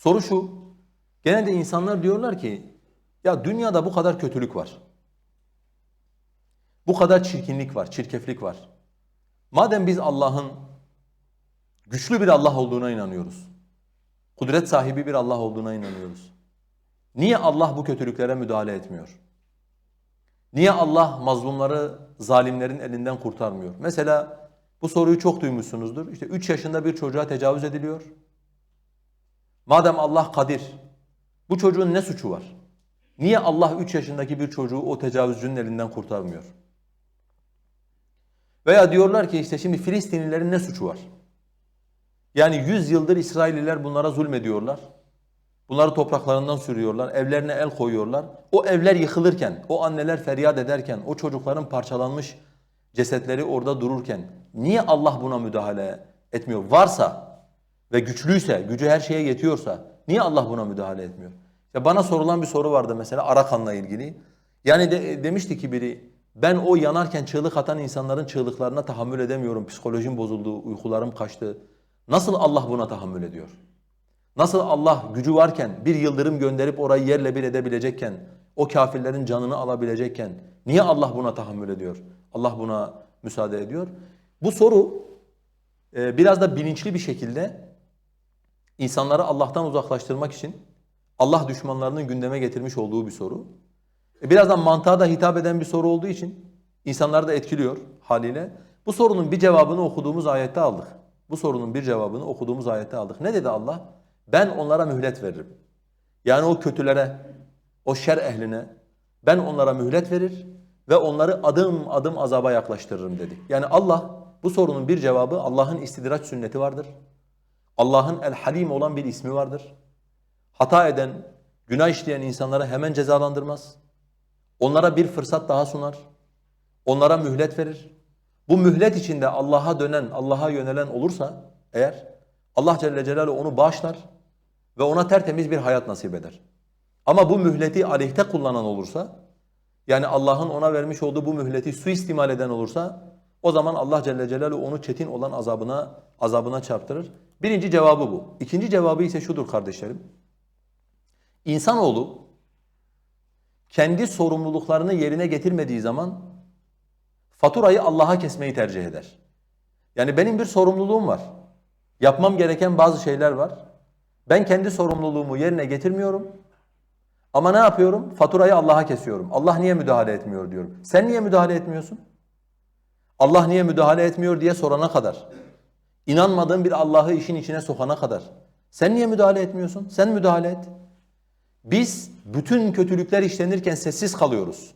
Soru şu. Genelde insanlar diyorlar ki ya dünyada bu kadar kötülük var. Bu kadar çirkinlik var, çirkeflik var. Madem biz Allah'ın güçlü bir Allah olduğuna inanıyoruz. Kudret sahibi bir Allah olduğuna inanıyoruz. Niye Allah bu kötülüklere müdahale etmiyor? Niye Allah mazlumları zalimlerin elinden kurtarmıyor? Mesela bu soruyu çok duymuşsunuzdur. İşte 3 yaşında bir çocuğa tecavüz ediliyor. Madem Allah kadir, bu çocuğun ne suçu var? Niye Allah 3 yaşındaki bir çocuğu o tecavüzcünün elinden kurtarmıyor? Veya diyorlar ki işte şimdi Filistinlilerin ne suçu var? Yani 100 yıldır İsrailliler bunlara zulmediyorlar. Bunları topraklarından sürüyorlar, evlerine el koyuyorlar. O evler yıkılırken, o anneler feryat ederken, o çocukların parçalanmış cesetleri orada dururken niye Allah buna müdahale etmiyor? Varsa ve güçlüyse, gücü her şeye yetiyorsa niye Allah buna müdahale etmiyor? Ya bana sorulan bir soru vardı mesela Arakan'la ilgili. Yani de, demişti ki biri ben o yanarken çığlık atan insanların çığlıklarına tahammül edemiyorum. Psikolojim bozuldu, uykularım kaçtı. Nasıl Allah buna tahammül ediyor? Nasıl Allah gücü varken bir yıldırım gönderip orayı yerle bir edebilecekken, o kafirlerin canını alabilecekken niye Allah buna tahammül ediyor? Allah buna müsaade ediyor. Bu soru e, biraz da bilinçli bir şekilde insanları Allah'tan uzaklaştırmak için Allah düşmanlarının gündeme getirmiş olduğu bir soru. E, birazdan mantığa da hitap eden bir soru olduğu için insanları da etkiliyor haliyle. Bu sorunun bir cevabını okuduğumuz ayette aldık. Bu sorunun bir cevabını okuduğumuz ayette aldık. Ne dedi Allah? Ben onlara mühlet veririm. Yani o kötülere, o şer ehline ben onlara mühlet verir ve onları adım adım azaba yaklaştırırım dedi. Yani Allah bu sorunun bir cevabı Allah'ın istidraç sünneti vardır. Allah'ın el-halim olan bir ismi vardır. Hata eden, günah işleyen insanları hemen cezalandırmaz. Onlara bir fırsat daha sunar. Onlara mühlet verir. Bu mühlet içinde Allah'a dönen, Allah'a yönelen olursa eğer Allah Celle Celaluhu onu bağışlar ve ona tertemiz bir hayat nasip eder. Ama bu mühleti aleyhte kullanan olursa yani Allah'ın ona vermiş olduğu bu mühleti suistimal eden olursa o zaman Allah Celle Celaluhu onu çetin olan azabına azabına çarptırır. Birinci cevabı bu. İkinci cevabı ise şudur kardeşlerim. İnsanoğlu kendi sorumluluklarını yerine getirmediği zaman faturayı Allah'a kesmeyi tercih eder. Yani benim bir sorumluluğum var. Yapmam gereken bazı şeyler var. Ben kendi sorumluluğumu yerine getirmiyorum. Ama ne yapıyorum? Faturayı Allah'a kesiyorum. Allah niye müdahale etmiyor diyorum. Sen niye müdahale etmiyorsun? Allah niye müdahale etmiyor diye sorana kadar. İnanmadığın bir Allah'ı işin içine sokana kadar. Sen niye müdahale etmiyorsun? Sen müdahale et. Biz bütün kötülükler işlenirken sessiz kalıyoruz.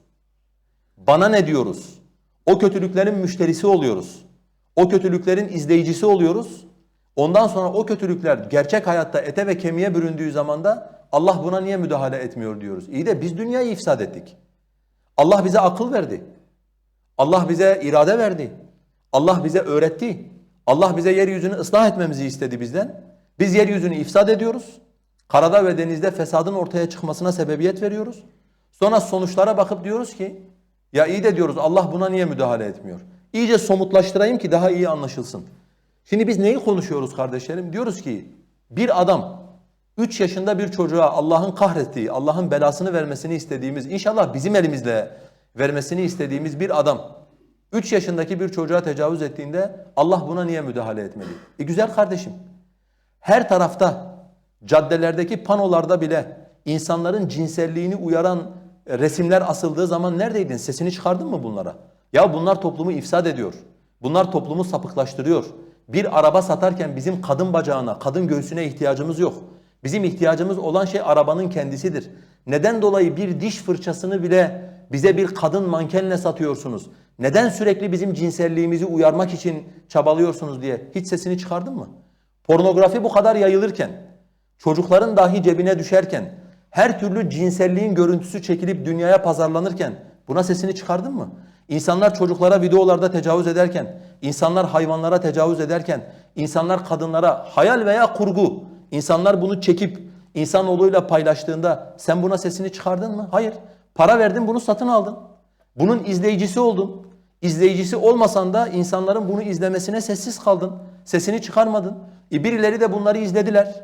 Bana ne diyoruz? O kötülüklerin müşterisi oluyoruz. O kötülüklerin izleyicisi oluyoruz. Ondan sonra o kötülükler gerçek hayatta ete ve kemiğe büründüğü zaman da Allah buna niye müdahale etmiyor diyoruz. İyi de biz dünyayı ifsad ettik. Allah bize akıl verdi. Allah bize irade verdi. Allah bize öğretti. Allah bize yeryüzünü ıslah etmemizi istedi bizden. Biz yeryüzünü ifsad ediyoruz. Karada ve denizde fesadın ortaya çıkmasına sebebiyet veriyoruz. Sonra sonuçlara bakıp diyoruz ki ya iyi de diyoruz Allah buna niye müdahale etmiyor? İyice somutlaştırayım ki daha iyi anlaşılsın. Şimdi biz neyi konuşuyoruz kardeşlerim? Diyoruz ki bir adam 3 yaşında bir çocuğa Allah'ın kahrettiği, Allah'ın belasını vermesini istediğimiz, inşallah bizim elimizle vermesini istediğimiz bir adam 3 yaşındaki bir çocuğa tecavüz ettiğinde Allah buna niye müdahale etmeli? E güzel kardeşim. Her tarafta caddelerdeki panolarda bile insanların cinselliğini uyaran resimler asıldığı zaman neredeydin? Sesini çıkardın mı bunlara? Ya bunlar toplumu ifsad ediyor. Bunlar toplumu sapıklaştırıyor. Bir araba satarken bizim kadın bacağına, kadın göğsüne ihtiyacımız yok. Bizim ihtiyacımız olan şey arabanın kendisidir. Neden dolayı bir diş fırçasını bile bize bir kadın mankenle satıyorsunuz? Neden sürekli bizim cinselliğimizi uyarmak için çabalıyorsunuz diye hiç sesini çıkardın mı? Pornografi bu kadar yayılırken, çocukların dahi cebine düşerken, her türlü cinselliğin görüntüsü çekilip dünyaya pazarlanırken buna sesini çıkardın mı? İnsanlar çocuklara videolarda tecavüz ederken, insanlar hayvanlara tecavüz ederken, insanlar kadınlara hayal veya kurgu, insanlar bunu çekip insanoğluyla paylaştığında sen buna sesini çıkardın mı? Hayır. Para verdin bunu satın aldın. Bunun izleyicisi oldun. İzleyicisi olmasan da insanların bunu izlemesine sessiz kaldın. Sesini çıkarmadın. E birileri de bunları izlediler.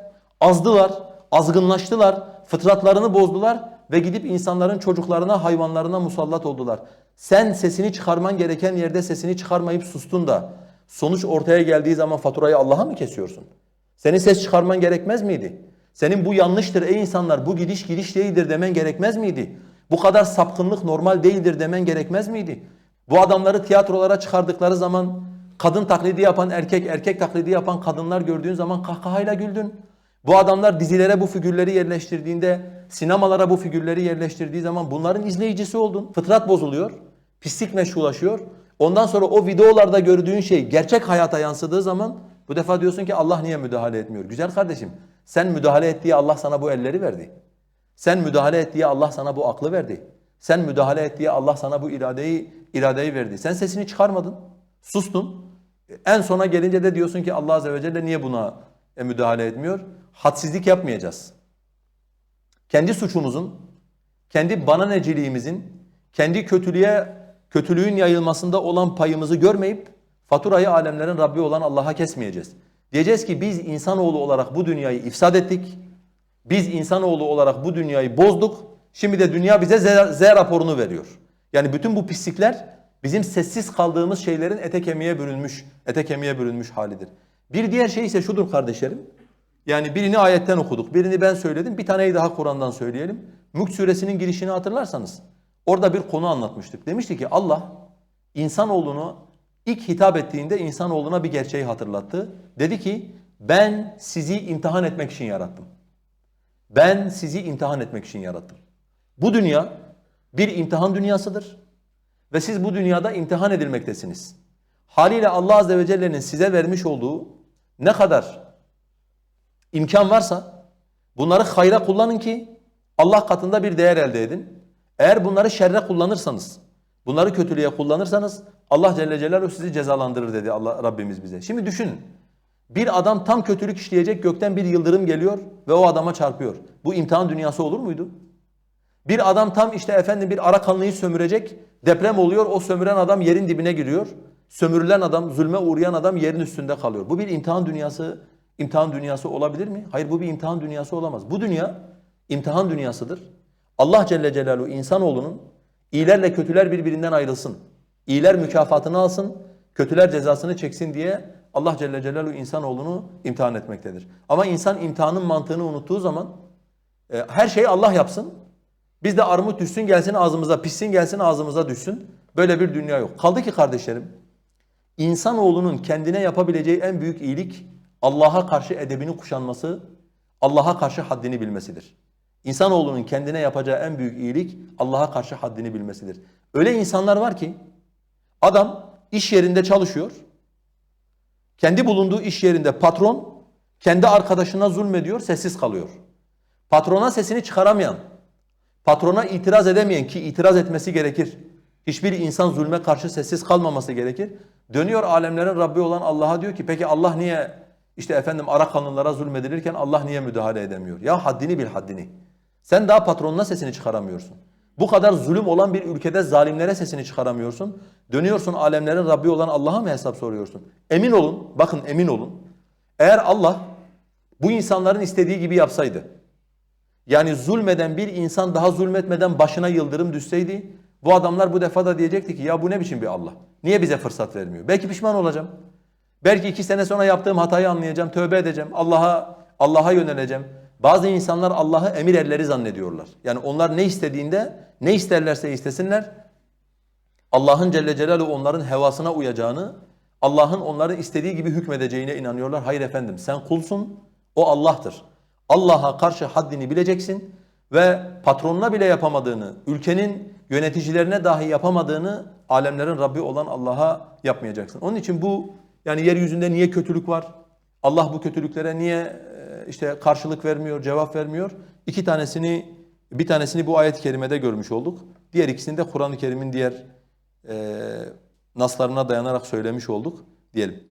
Azdılar. azgınlaştılar, fıtratlarını bozdular ve gidip insanların çocuklarına, hayvanlarına musallat oldular. Sen sesini çıkarman gereken yerde sesini çıkarmayıp sustun da sonuç ortaya geldiği zaman faturayı Allah'a mı kesiyorsun? Senin ses çıkarman gerekmez miydi? Senin bu yanlıştır ey insanlar, bu gidiş gidiş değildir demen gerekmez miydi? Bu kadar sapkınlık normal değildir demen gerekmez miydi? Bu adamları tiyatrolara çıkardıkları zaman kadın taklidi yapan erkek, erkek taklidi yapan kadınlar gördüğün zaman kahkahayla güldün. Bu adamlar dizilere bu figürleri yerleştirdiğinde, sinemalara bu figürleri yerleştirdiği zaman bunların izleyicisi oldun. Fıtrat bozuluyor, pislik meşrulaşıyor. Ondan sonra o videolarda gördüğün şey gerçek hayata yansıdığı zaman bu defa diyorsun ki Allah niye müdahale etmiyor? Güzel kardeşim, sen müdahale ettiği Allah sana bu elleri verdi. Sen müdahale ettiği Allah sana bu aklı verdi. Sen müdahale ettiği Allah sana bu iradeyi iradeyi verdi. Sen sesini çıkarmadın. Sustun. En sona gelince de diyorsun ki Allah azze ve celle niye buna e, müdahale etmiyor? Hadsizlik yapmayacağız. Kendi suçumuzun, kendi bana neciliğimizin, kendi kötülüğe kötülüğün yayılmasında olan payımızı görmeyip faturayı alemlerin Rabbi olan Allah'a kesmeyeceğiz. Diyeceğiz ki biz insanoğlu olarak bu dünyayı ifsad ettik. Biz insanoğlu olarak bu dünyayı bozduk. Şimdi de dünya bize Z, Z raporunu veriyor. Yani bütün bu pislikler bizim sessiz kaldığımız şeylerin ete kemiğe bürünmüş, ete kemiğe bürünmüş halidir. Bir diğer şey ise şudur kardeşlerim. Yani birini ayetten okuduk, birini ben söyledim, bir taneyi daha Kur'an'dan söyleyelim. Mülk suresinin girişini hatırlarsanız orada bir konu anlatmıştık. Demişti ki Allah insanoğlunu ilk hitap ettiğinde insanoğluna bir gerçeği hatırlattı. Dedi ki ben sizi imtihan etmek için yarattım. Ben sizi imtihan etmek için yarattım. Bu dünya bir imtihan dünyasıdır. Ve siz bu dünyada imtihan edilmektesiniz. Haliyle Allah Azze ve Celle'nin size vermiş olduğu ne kadar imkan varsa bunları hayra kullanın ki Allah katında bir değer elde edin. Eğer bunları şerre kullanırsanız, bunları kötülüğe kullanırsanız Allah Celle Celaluhu sizi cezalandırır dedi Allah Rabbimiz bize. Şimdi düşünün. Bir adam tam kötülük işleyecek gökten bir yıldırım geliyor ve o adama çarpıyor. Bu imtihan dünyası olur muydu? Bir adam tam işte efendim bir Arakanlıyı sömürecek, deprem oluyor, o sömüren adam yerin dibine giriyor. Sömürülen adam, zulme uğrayan adam yerin üstünde kalıyor. Bu bir imtihan dünyası, imtihan dünyası olabilir mi? Hayır bu bir imtihan dünyası olamaz. Bu dünya imtihan dünyasıdır. Allah Celle Celaluhu insanoğlunun iyilerle kötüler birbirinden ayrılsın. İyiler mükafatını alsın, kötüler cezasını çeksin diye Allah Celle Celaluhu insanoğlunu imtihan etmektedir. Ama insan imtihanın mantığını unuttuğu zaman e, her şeyi Allah yapsın. Biz de armut düşsün gelsin ağzımıza, pişsin gelsin ağzımıza düşsün. Böyle bir dünya yok. Kaldı ki kardeşlerim, insanoğlunun kendine yapabileceği en büyük iyilik Allah'a karşı edebini kuşanması, Allah'a karşı haddini bilmesidir. İnsanoğlunun kendine yapacağı en büyük iyilik Allah'a karşı haddini bilmesidir. Öyle insanlar var ki adam iş yerinde çalışıyor. Kendi bulunduğu iş yerinde patron kendi arkadaşına zulmediyor, sessiz kalıyor. Patrona sesini çıkaramayan, patrona itiraz edemeyen ki itiraz etmesi gerekir. Hiçbir insan zulme karşı sessiz kalmaması gerekir. Dönüyor alemlerin Rabbi olan Allah'a diyor ki peki Allah niye işte efendim Arakanlılara zulmedilirken Allah niye müdahale edemiyor? Ya haddini bil haddini. Sen daha patronuna sesini çıkaramıyorsun. Bu kadar zulüm olan bir ülkede zalimlere sesini çıkaramıyorsun. Dönüyorsun alemlerin Rabbi olan Allah'a mı hesap soruyorsun? Emin olun, bakın emin olun. Eğer Allah bu insanların istediği gibi yapsaydı, yani zulmeden bir insan daha zulmetmeden başına yıldırım düşseydi, bu adamlar bu defa da diyecekti ki ya bu ne biçim bir Allah? Niye bize fırsat vermiyor? Belki pişman olacağım. Belki iki sene sonra yaptığım hatayı anlayacağım, tövbe edeceğim, Allah'a Allah'a yöneleceğim. Bazı insanlar Allah'ı emir erleri zannediyorlar. Yani onlar ne istediğinde, ne isterlerse istesinler, Allah'ın Celle Celaluhu onların hevasına uyacağını, Allah'ın onların istediği gibi hükmedeceğine inanıyorlar. Hayır efendim sen kulsun, o Allah'tır. Allah'a karşı haddini bileceksin ve patronuna bile yapamadığını, ülkenin yöneticilerine dahi yapamadığını alemlerin Rabbi olan Allah'a yapmayacaksın. Onun için bu yani yeryüzünde niye kötülük var? Allah bu kötülüklere niye e, işte karşılık vermiyor, cevap vermiyor? İki tanesini bir tanesini bu ayet-i kerimede görmüş olduk. Diğer ikisini de Kur'an-ı Kerim'in diğer e, naslarına dayanarak söylemiş olduk diyelim.